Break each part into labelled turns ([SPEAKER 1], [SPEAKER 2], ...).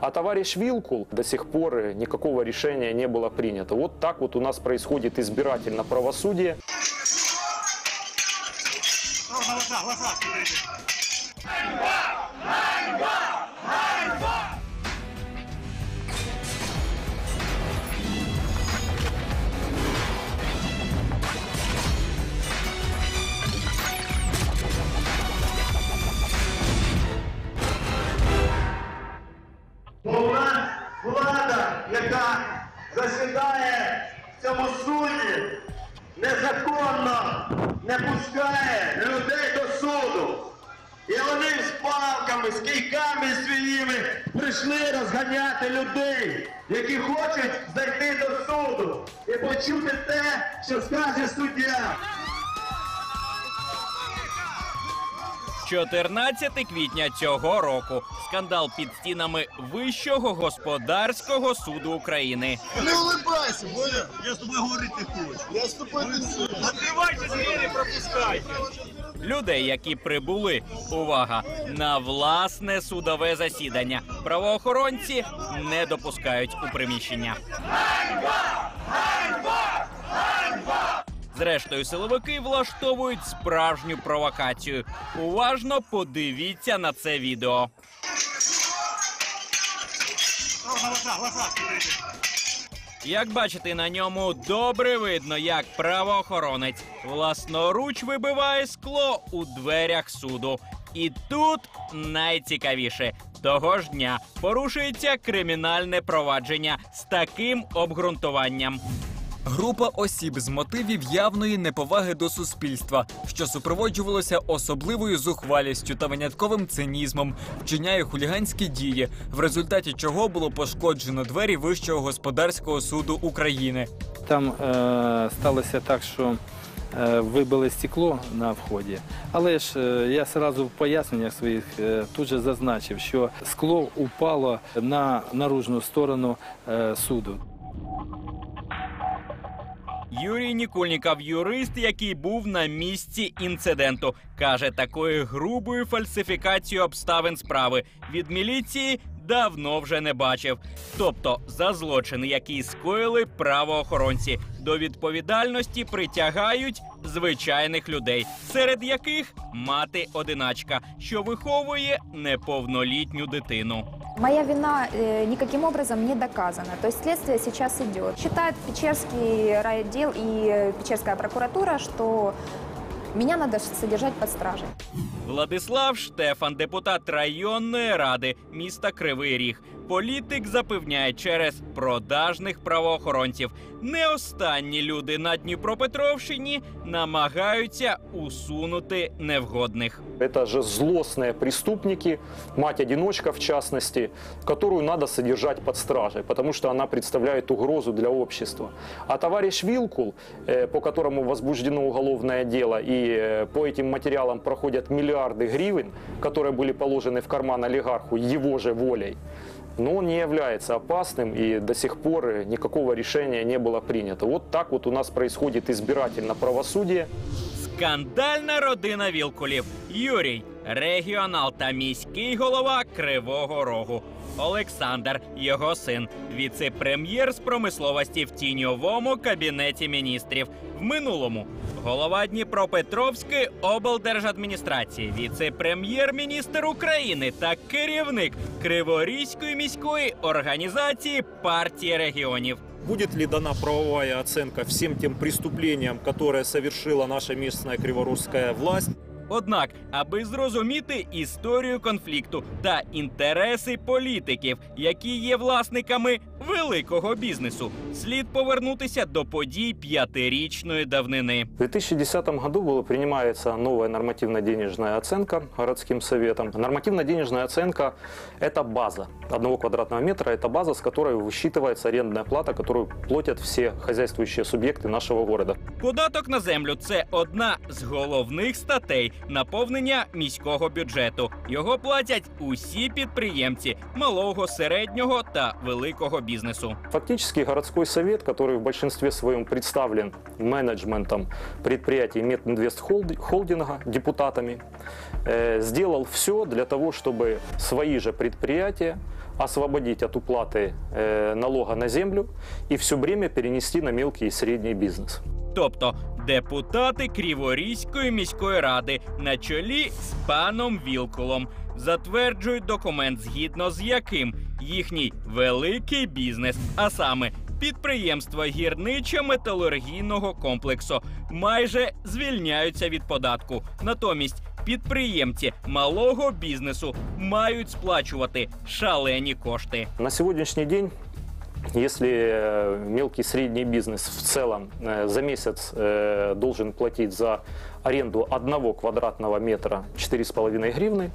[SPEAKER 1] А товарищ Вилкул до сих пор э, никакого решения не было принято. Вот так вот у нас происходит избирательно правосудие.
[SPEAKER 2] Бо влада, яка засідає в цьому суді, незаконно не пускає людей до суду. І вони з палками, з кийками своїми прийшли розганяти людей, які хочуть зайти до суду і почути те, що скаже суддя.
[SPEAKER 3] 14 квітня цього року скандал під стінами Вищого господарського суду України.
[SPEAKER 4] Не улыбайся, понял? Я с тобой говорить не хочу. Я с тобой не
[SPEAKER 5] Открывайте двери, пропускайте.
[SPEAKER 3] Людей, які прибули, увага, на власне судове засідання. Правоохоронці не допускають у приміщення. Зрештою, силовики влаштовують справжню провокацію. Уважно подивіться на це відео. Як бачите, на ньому добре видно, як правоохоронець власноруч вибиває скло у дверях суду. І тут найцікавіше. Того ж дня порушується кримінальне провадження з таким обґрунтуванням.
[SPEAKER 6] Група осіб з мотивів явної неповаги до суспільства, що супроводжувалося особливою зухвалістю та винятковим цинізмом, вчиняє хуліганські дії, в результаті чого було пошкоджено двері Вищого господарського суду України.
[SPEAKER 7] Там е, сталося так, що е, вибили стекло на вході. Але ж е, я одразу в поясненнях своїх е, тут же зазначив, що скло упало на наружну сторону е, суду.
[SPEAKER 3] Юрій Нікольніков, юрист, який був на місці інциденту, каже, такої грубої фальсифікації обставин справи від міліції давно вже не бачив. Тобто за злочини, які скоїли правоохоронці, до відповідальності притягають звичайних людей, серед яких мати одиначка, що виховує неповнолітню дитину.
[SPEAKER 8] Моя вина э, никаким образом не доказана. То есть следствие сейчас идет. Считает Печерский райотдел и Печерская прокуратура, что меня надо содержать под стражей.
[SPEAKER 3] Владислав Штефан, депутат районної ради міста Кривий Ріг. Політик запевняє через продажних правоохоронців. Не останні люди на Дніпропетровщині намагаються усунути невгодних.
[SPEAKER 1] Это же злостные преступники, мать-одиночка в частности, которую надо содержать под стражей, потому что она представляет угрозу для общества. А товарищ Вилкул, э, по которому возбуждено уголовное дело, и э, по этим материалам проходят миллиарды гривен, которые были положены в карман олигарху его же волей, но он не является опасным, и до сих пор э, никакого решения не было принято. Вот так вот у нас происходит избирательно правосудие.
[SPEAKER 3] Скандальна родина Вілкулів. Юрій, регіонал та міський голова Кривого Рогу. Олександр, його син, віце-прем'єр з промисловості в тіньовому кабінеті міністрів. В минулому голова Дніпропетровської облдержадміністрації, віце-прем'єр-міністр України та керівник Криворізької міської організації партії регіонів.
[SPEAKER 9] Будет ли дана правовая оценка всем тем преступлениям, которые совершила наша местная криворусская власть?
[SPEAKER 3] Однак, аби зрозуміти історію конфлікту та інтереси політиків, які є власниками великого бізнесу, слід повернутися до подій п'ятирічної давнини.
[SPEAKER 1] В 2010 году было, принимается новая нормативно-денежная оценка городским советом. Нормативно-денежная оценка – это база одного квадратного метра, это база, с которой высчитывается арендная плата, которую платят все хозяйствующие субъекты нашего города.
[SPEAKER 3] Податок на землю це одна з головних статей наповнення міського бюджету. Його платять усі підприємці малого, середнього та великого бізнесу.
[SPEAKER 1] Фактически городской совет, который в большинстве своем представлен менеджментом предприятий Мединвест Холди- холдинга, депутатами, э, сделал все для того, чтобы свои же предприятия освободить от уплаты э, налога на землю и все время перенести на мелкий и средний бизнес.
[SPEAKER 3] Тобто депутати Криворізької міської ради на чолі з паном Вілкулом затверджують документ, згідно з яким їхній великий бізнес, а саме підприємства гірничо-металургійного комплексу, майже звільняються від податку. Натомість підприємці малого бізнесу мають сплачувати шалені кошти.
[SPEAKER 1] На сегодняшний день если э, мелкий и средний бизнес в целом э, за месяц э, должен платить за аренду одного квадратного метра 4,5 гривны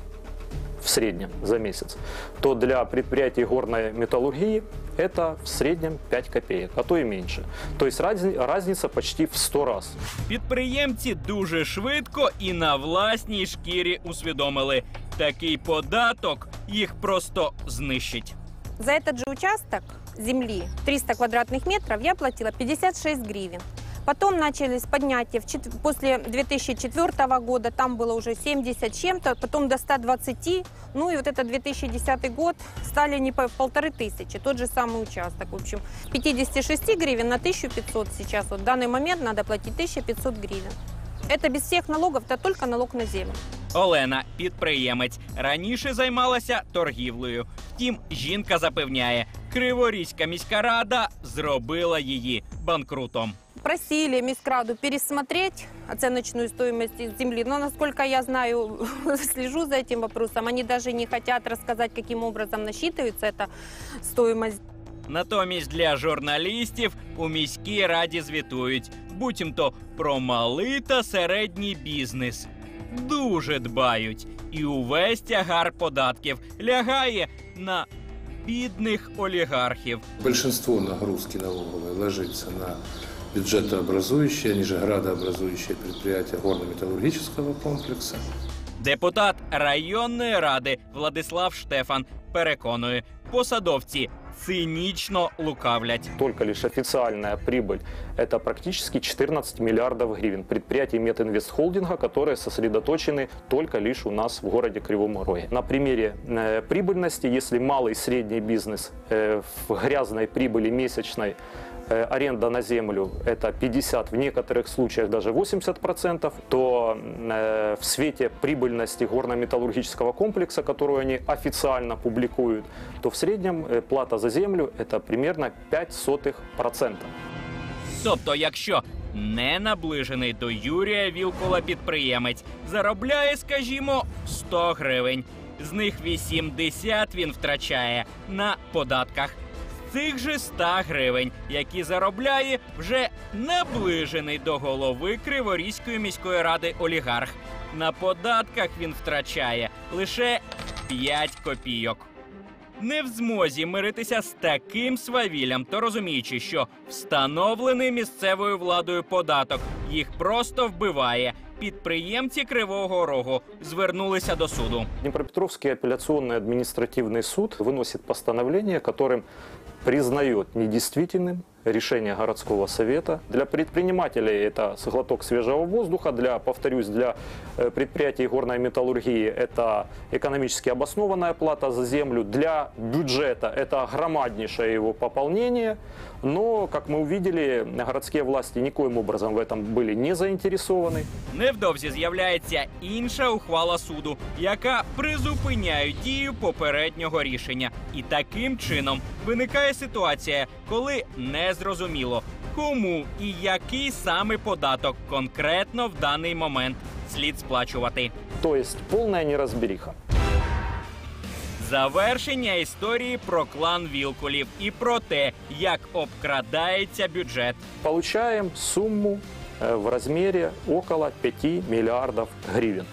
[SPEAKER 1] в среднем за месяц, то для предприятий горной металлургии это в среднем 5 копеек, а то и меньше. То есть разни- разница почти в 100 раз.
[SPEAKER 3] Підприємці дуже швидко і на власній шкірі усвідомили, такий податок їх просто знищить.
[SPEAKER 10] За этот же участок земли 300 квадратных метров я платила 56 гривен. Потом начались поднятия. В чет- После 2004 года там было уже 70 с чем-то, потом до 120. Ну и вот это 2010 год стали не по в полторы тысячи, тот же самый участок. В общем, с 56 гривен на 1500 сейчас. Вот в данный момент надо платить 1500 гривен. Это без всех налогов, это только налог на землю.
[SPEAKER 3] Олена підприємець. Раніше займалася торгівлею. Втім, жінка запевняє, Криворізька міська рада зробила її банкрутом.
[SPEAKER 10] Просили Мискраду пересмотреть оценочную стоимость земли. Но, насколько я знаю, слежу за этим вопросом, они даже не хотят рассказать, каким образом насчитывается эта стоимость.
[SPEAKER 3] Натомість для журналістів у міській раді звітують, буцімто про малий та середній бізнес. Дуже дбають, і увесь тягар податків лягає на бідних олігархів.
[SPEAKER 11] Большинство нагрузки налогової лежиться на бюджетообразуючі, ниже підприємства горно-металургічного комплексу.
[SPEAKER 3] Депутат районної ради Владислав Штефан переконує, посадовці цинічно лукавлять.
[SPEAKER 1] Только лишь официальная прибыль – это практически 14 миллиардов гривен предприятий Метинвестхолдинга, которые сосредоточены только лишь у нас в городе Кривом Роге. На примере э, прибыльности, если малый и средний бизнес э, в грязной прибыли месячной э, аренда на землю – это 50, в некоторых случаях даже 80%, то э, в свете прибыльности горно-металлургического комплекса, которую они официально публикуют, то в среднем э, плата за землю – это примерно 0,05%.
[SPEAKER 3] Тобто, якщо не наближений до Юрія Вілкула підприємець заробляє, скажімо, 100 гривень, з них 80 він втрачає на податках. З цих же 100 гривень, які заробляє вже наближений до голови Криворізької міської ради олігарх. На податках він втрачає лише 5 копійок. Не в змозі миритися з таким свавіллям, то розуміючи, що встановлений місцевою владою податок їх просто вбиває. Підприємці Кривого Рогу звернулися до суду.
[SPEAKER 1] Днепропетровский апелляционный административный суд выносит постановление, которым признает недействительным решение городского совета. Для предпринимателей это глоток свежего воздуха, для, повторюсь, для э, предприятий горной металлургии это экономически обоснованная плата за землю, для бюджета это громаднейшее его пополнение, но, как мы увидели, городские власти никоим образом в этом были не заинтересованы.
[SPEAKER 3] Невдовзі з'являється інша ухвала суду, яка призупиняє дію попереднього рішення. І таким чином виникає ситуація, коли не зрозуміло, кому і який саме податок конкретно в даний момент слід сплачувати.
[SPEAKER 1] То есть полная неразбериха.
[SPEAKER 3] Завершення історії про клан Вілкулів і про те, як обкрадається бюджет.
[SPEAKER 1] Получаем сумму э, в размере около 5 миллиардов гривен.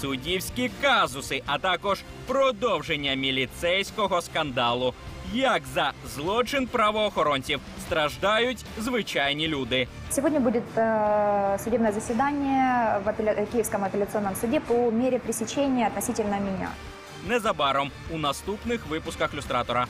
[SPEAKER 3] суддівські казуси, а також продовження міліцейського скандалу. Як за злочин правоохоронців страждають звичайні люди.
[SPEAKER 8] Сегодня будет э, судебное заседание в апелля- Киевском апелляционном суде по мере пресечения относительно меня.
[SPEAKER 3] Незабаром у наступних випусках люстратора.